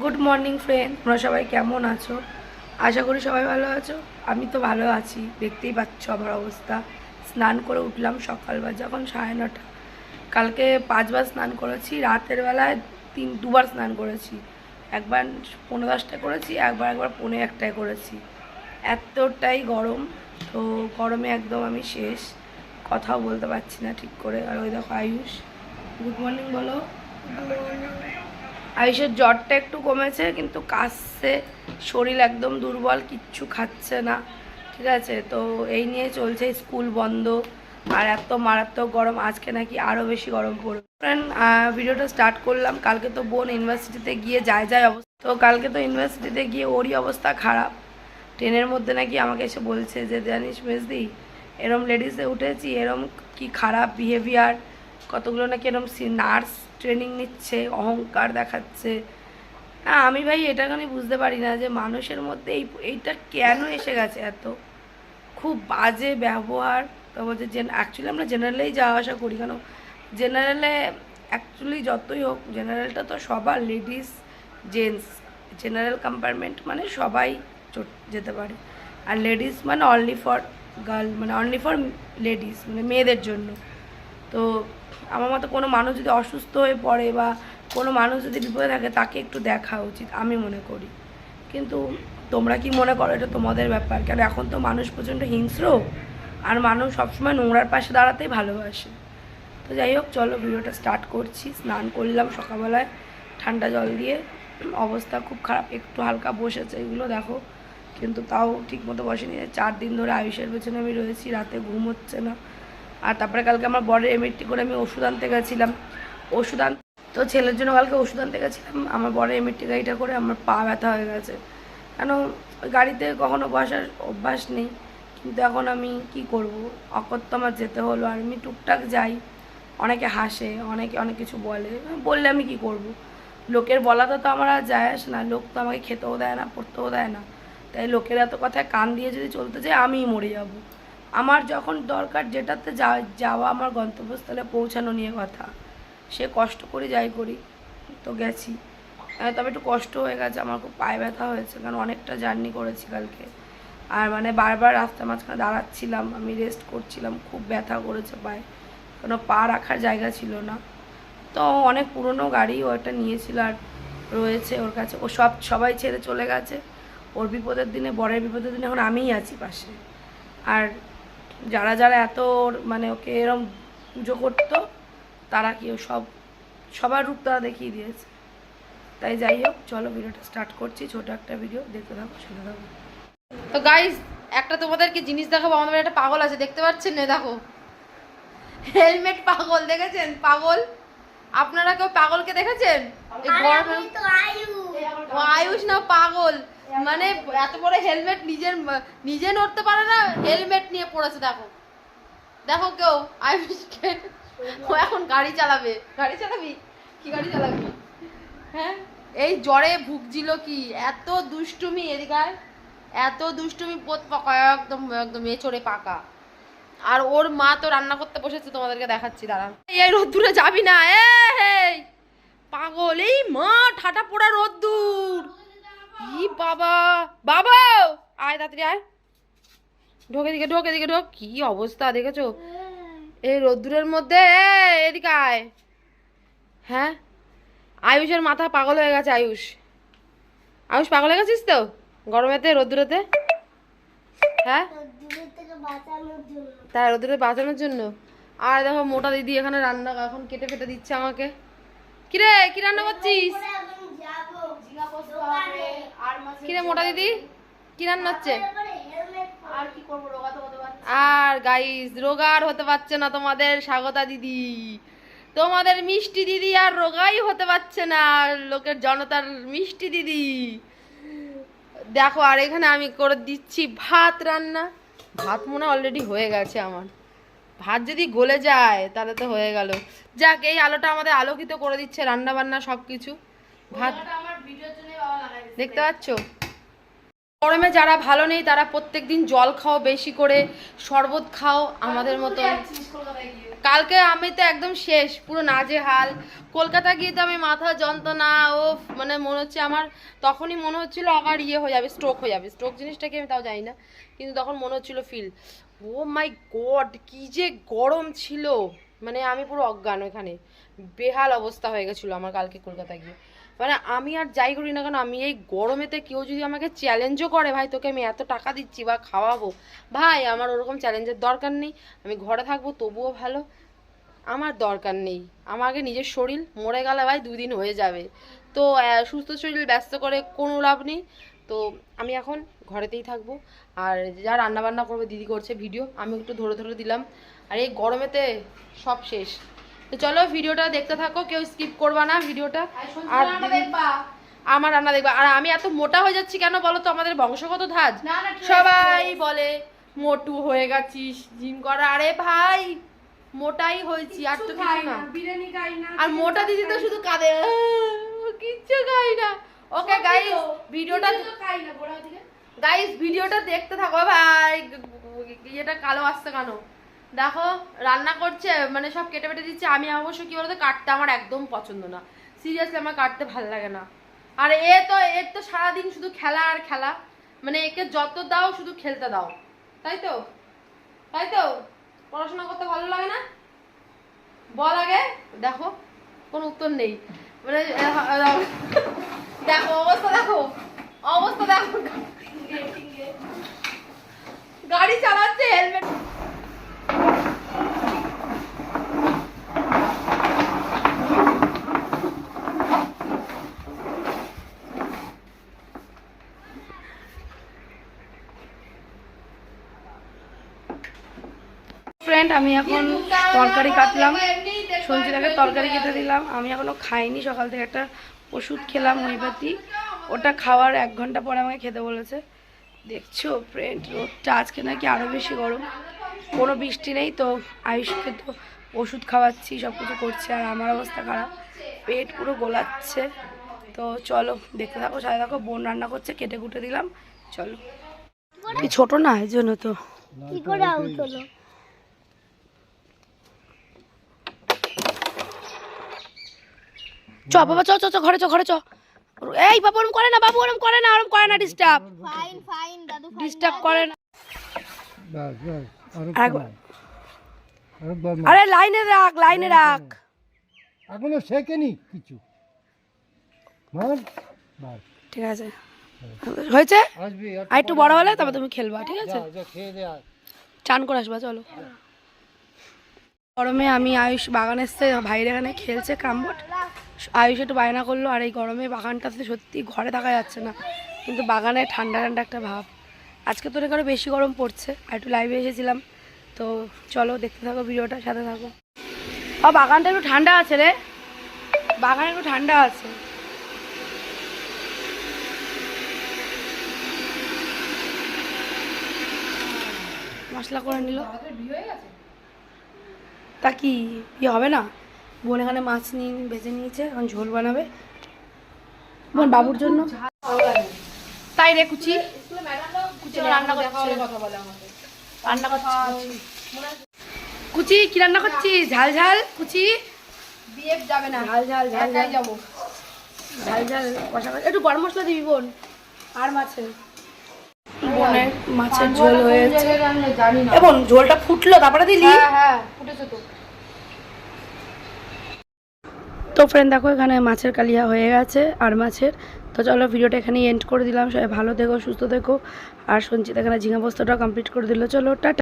Good morning friend তোমরা সবাই কেমন আছো? আশা করি সবাই ভালো আছো। আমি তো ভালো আছি। দেখতেই পাচ্ছ আমার অবস্থা। স্নান করে উঠলাম সকালবেলা যখন সাড়ে নটা। কালকে পাঁচবার স্নান করেছি। রাতের বেলায় তিন, দুবার স্নান করেছি। একবার পনেরো দশটায় করেছি, একবার একবার পনেরো একটায় করেছি। এতটাই গরম। তো গরমে একদম আমি শেষ। কথাও বলতে পারছি না ঠিক করে। আর ওই দেখো আয়ুষ। গুড মর্নিং বলো। আয়ুষের জ্বরটা একটু কমেছে, কিন্তু কাশছে, শরীর একদম দুর্বল, কিচ্ছু খাচ্ছে না, ঠিক আছে? তো এই নিয়ে চলছে স্কুল বন্ধ, আর এত মারাত্মক গরম, আজকে নাকি আরও বেশি গরম পড়বে। ফ্রেন্ড ভিডিওটা স্টার্ট করলাম, কালকে তো বোন ইউনিভার্সিটিতে গিয়ে যায় যায় অবস্থা। তো কালকে তো ইউনিভার্সিটিতে গিয়ে ওরই অবস্থা খারাপ। ট্রেনের মধ্যে নাকি আমাকে এসে বলছে যে, জানিস মেজদি, এরম লেডিসে উঠেছি, এরম কি খারাপ বিহেভিয়ার কতগুলো নাকি এরম নার্স ট্রেনিং নিচ্ছে, অহংকার দেখাচ্ছে। না, আমি ভাই এটা আমি বুঝতে পারি না যে মানুষের মধ্যে এই, এইটা কেন এসে গেছে এত? খুব বাজে ব্যবহার। তো বলছে জেন অ্যাকচুয়ালি আমরা জেনারেলেই যাওয়া আসা করি। কেন? জেনারেলে অ্যাকচুয়ালি যতই হোক জেনারেলটা তো সবার লেডিস জেন্টস জেনারেল কম্পার্টমেন্ট মানে সবাই যেতে পারে। আর লেডিস মানে অনলি ফর গার্ল মানে অনলি ফর লেডিস মানে মেয়েদের জন্য। তো আমার মতো কোনো মানুষ যদি অসুস্থ হয়ে পড়ে বা কোনো মানুষ যদি বিপদে থাকে, তাকে একটু দেখা উচিত, আমি মনে করি। কিন্তু তোমরা কি মনে করো এটা তোমাদের ব্যাপার? কেন এখন তো মানুষ প্রচণ্ড হিংস্র আর মানুষ সবসময় নোংরার পাশে দাঁড়াতেই ভালোবাসে। তো যাই হোক, চলো ভিডিওটা স্টার্ট করছি। স্নান করলাম সকালবেলায়, ঠান্ডা জল দিয়ে। অবস্থা খুব খারাপ, একটু হালকা বসেছে এগুলো, দেখো। কিন্তু তাও ঠিক মতো বসেনি। চার দিন ধরে আয়ুষের পেছনে আমি রয়েছি, রাতে ঘুম হচ্ছে না। আর তারপরে কালকে আমার বরের এমএটি করে আমি ওষুধ আনতে গেছিলাম। ওষুধ আন তো ছেলের জন্য কালকে ওষুধ আনতে গেছিলাম। আমার বরের এমএটি গাড়িটা করে আমার পা ব্যথা হয়ে গেছে। কেন? গাড়িতে কখনো বসার অভ্যাস নেই। কিন্তু এখন আমি কি করব? অকত্য আমার যেতে হলো। আর আমি টুকটাক যাই। অনেকে হাসে, অনেকে অনেক কিছু বলে। বললে আমি কি করব। লোকের বলাতে তো আমার আর যায় আসে না। লোক তো আমাকে খেতেও দেয় না, পড়তেও দেয় না। তাই লোকের এত কথায় কান দিয়ে যদি চলতে যাই আমিই মরে যাব। আমার যখন দরকার যেটাতে যাওয়া আমার গন্তব্যস্থলে পৌঁছানো নিয়ে কথা। সে কষ্ট করে যাই করি, তো গেছি। তবে একটু কষ্ট হয়ে গেছে, আমার খুব পায়ে ব্যথা হয়েছে, কারণ অনেকটা জার্নি করেছি কালকে। আর মানে বারবার রাস্তার মাঝখানে দাঁড়াচ্ছিলাম, আমি রেস্ট করছিলাম, খুব ব্যথা করেছে পায়ে। কোনো পা রাখার জায়গা ছিল না। তো অনেক পুরনো গাড়ি ও একটা নিয়েছিল আর রয়েছে ওর কাছে। ও সব, সবাই ছেড়ে চলে গেছে। ওর বিপদের দিনে, বরের বিপদের দিনে এখন আমিই আছি পাশে। আর যারা যারা এত ওর- মানে ওকে এরম পুজো করতো তারা কি ও সব সবার রূপ তারা দেখিয়ে দিয়েছে। তাই যাই হোক চলো ভিডিওটা স্টার্ট করছি ছোট একটা ভিডিও দেখতে থাকো শুনে থাকো। তো গাইজ একটা তোমাদেরকে জিনিস দেখাবো আমাদের একটা পাগল আছে দেখতে পাচ্ছেন? না দেখো। হেলমেট পাগল দেখেছেন? পাগল। আপনারা কেউ পাগলকে দেখেছেন? ও আয়ুষ না পাগল? মানে এত বড় হেলমেট নিজের নিজে নড়তে পারে না হেলমেট নিয়ে পড়েছে দেখো। দেখো কেউ ও এখন গাড়ি চালাবে। গাড়ি চালাবি? কি গাড়ি চালাবি? হ্যাঁ? এই জ্বরে ভুগছিল কি? এত দুষ্টুমি এদিকে এত দুষ্টুমি পোত পাকা একদম একদম এচড়ে পাকা। আর ওর মা তো রান্না করতে বসেছে তোমাদেরকে দেখাচ্ছি দাঁড়া। এই, এই রোদ্দুরে যাবি না এই পাগল। এই মা ঠাটা পোড়া রোদ্দুর। বাবা বাবা! আয় তাড়াতাড়ি আয়। ঢোকে ঢোকে অবস্থা দেখেছ? এই মধ্যে এদিকে আয়। হ্যাঁ? আয়ুষের মাথা পাগল হয়ে গেছে, আয়ুষ। আয়ুষ, পাগল হয়ে গেছিস তো? গরমেতে, রোদ্দুরেতে? হ্যাঁ? তাই রোদ্দুরে বাঁচানোর জন্য। আর দেখো, মোটা দিদি এখানে রান্না এখন কেটে ফেটে দিচ্ছে আমাকে। কিরে, কি রান্না করছিস? কিরে মোটা দিদি? কি রান্না হচ্ছে? আর গাইস রোগার হতে পারছে। না তোমাদের স্বাগতা দিদি। তোমাদের মিষ্টি দিদি আর রোগাই হতে পারছে না লোকের জনতার মিষ্টি দিদি। দেখো আর এখানে আমি করে দিচ্ছি ভাত রান্না। ভাত মনে অলরেডি হয়ে গেছে আমার। ভাত যদি গলে যায় তাহলে তো হয়ে গেল। যাক এই আলোটা আমাদের আলোকিত করে দিচ্ছে রান্না বান্না সব কিছু ভাত দেখতে পাচ্ছ? গরমে যারা ভালো নেই তারা প্রত্যেকদিন জল খাও বেশি করে শরবত খাও আমাদের মতো কালকে আমি তো একদম শেষ পুরো নাজে হাল কলকাতা গিয়ে তো আমি মাথা যন্ত্রণা ও মানে মনে হচ্ছে আমার তখনই মনে হচ্ছিল আমার ইয়ে হয়ে যাবে স্ট্রোক হয়ে যাবে। স্ট্রোক জিনিসটাকে আমি তাও জানি না কিন্তু তখন মনে হচ্ছিল ফিল ও মাই গড কি যে গরম ছিল। মানে আমি পুরো অজ্ঞান ওখানে। বেহাল অবস্থা হয়ে গেছিল আমার কালকে কলকাতা গিয়ে। মানে আমি আর যাই করি না কেন, আমি এই গরমেতে কেউ যদি আমাকে চ্যালেঞ্জও করে, ভাই, তোকে আমি এত টাকা দিচ্ছি, বা খাওয়াবো। ভাই, আমার ওরকম চ্যালেঞ্জের দরকার নেই। আমি ঘরে থাকব, তবুও ভালো। আমার দরকার নেই। আমাকে নিজের শরীর মরে গেলে ভাই দুই দিন হয়ে যাবে। তো সুস্থ শরীর, ব্যস্ত করে কোনো লাভ নেই। তো, আমি এখন ঘরেতেই থাকব। আর যা রান্না বান্না করবে, দিদি করছে ভিডিও আমি একটু ধরে ধরে দিলাম। আর এই গরমেতে সব শেষ। তো চলো ভিডিওটা দেখতে থাকো কেউ স্কিপ করবা না ভিডিওটা। আর আমার রান্না দেখবা। আর আমি এত মোটা হয়ে যাচ্ছি কেন বলো তো? আমাদের বংশগত ধাজ সবাই বলে মোটু হয়ে গেছিস জিম করা। আরে ভাই মোটাই হয়েছি আর তো কিছু না। বিরিয়ানি খাই না আর মোটা দিদি তো শুধু কাঁদে কিচ্ছু খাই না। ওকে গাইস ভিডিওটা গাইস ভিডিওটা দেখতে থাকো ভাই। ইয়েটা কালো আসছে কেন? দেখো, রান্না করছে মানে সব কেটে বেটে দিচ্ছে। আমি অবশ্য কি বলতো, কাটতে আমার একদম পছন্দ না। সিরিয়াসলি আমার কাটতে ভালো লাগে না। আর এ তো এর তো সারাদিন শুধু খেলা আর খেলা। মানে একে যত দাও, শুধু খেলতে দাও। তাই তো? তাই তো? পড়াশোনা করতে ভালো লাগে না? বল আগে। দেখো, কোনো উত্তর নেই। মানে দেখো, অবস্থা দেখো। অবস্থা দেখো গাড়ি চালাচ্ছে হেলমেট ফ্রেন্ড আমি এখন তরকারি কাটলাম। সঞ্চিতাকে তরকারি কেটে দিলাম। আমি এখনও খাইনি সকাল থেকে একটা ওষুধ খেলাম হোমিওপ্যাথি ওটা খাওয়ার এক ঘণ্টা পরে আমাকে খেতে বলেছে। দেখছ ফ্রেন্ড রোদটা আজকে নাকি আরও বেশি গরম। কোনো বৃষ্টি নেই তো আয়ুষকে তো ওষুধ খাওয়াচ্ছি সব কিছু করছি আর আমার অবস্থা খারাপ। পেট পুরো গোলাচ্ছে। তো চলো দেখতে থাকো সাথে থাকো বোন রান্না করছে কেটে কুটে দিলাম। চলো। কি ছোট না এই জন্য তো। কি করে চ বাবা চ চ চ ঘরে চ ঘরে চ। এই বাবা ওরম করে না বাবু ওরম করে না ওরম করে না ডিস্টার্ব ফাইন ফাইন দাদু ডিস্টার্ব করে না। আরেকবার মার। আরে লাইনে রাখ লাইনে রাখ। এখনও শেখেনি কিছু। বাস। ঠিক আছে। হয়েছে? আসবি আর একটু বড় হলে তারপর তুমি খেলবা ঠিক আছে? যা যা খেয়ে দে আয়। চান করে আসবা চলো। গরমে আমি আয়ুষ বাগান এসছে ভাইয়ের এখানে খেলছে ক্রামবোর্ড আয়ুষ একটু বায়না করল, আর এই গরমে বাগানটাতে সত্যি ঘরে থাকা যাচ্ছে না। কিন্তু বাগানে ঠান্ডা ঠান্ডা একটা ভাব। আজকে তো আরও বেশি গরম পড়ছে, আর একটু লাইভে এসেছিলাম। তো চলো দেখতে থাকো ভিডিওটা, সাথে থাকো। ও, বাগানটা একটু ঠান্ডা আছে রে। বাগান একটু ঠান্ডা আছে। মশলা করে নিল। তা কি হবে না? বোন এখানে মাছ নিয়ে বেছে নিয়েছে এখন ঝোল বানাবে। বোন বাবুর জন্য? তাই রে কুচি। কুচি রান্না করছে রান্না করছে কুচি কি রান্না করছিস? ঝাল ঝাল কুচি? বিএফ যাবে না ঝাল ঝাল ঝাল ঝাল। যাব। ঝাল ঝাল কষা কষা। একটু গরম মশলা দিবি বোন। আর মাছের। বোনের মাছের ঝোল হয়েছে। ঝোলটা ফুটলো তারপরে দিলি? হ্যাঁ হ্যাঁ ফুটেছে তো। তো ফ্রেন্ড দেখো, এখানে মাছের কালিয়া হয়ে গেছে আর মাছের। তো চলো ভিডিওটা এখানে এন্ড করে দিলাম। সবাই ভালো থেকো, সুস্থ থেকো। আর সঞ্চিত এখানে ঝিঙা বস্তাটা কমপ্লিট করে দিল। চলো, টাটা।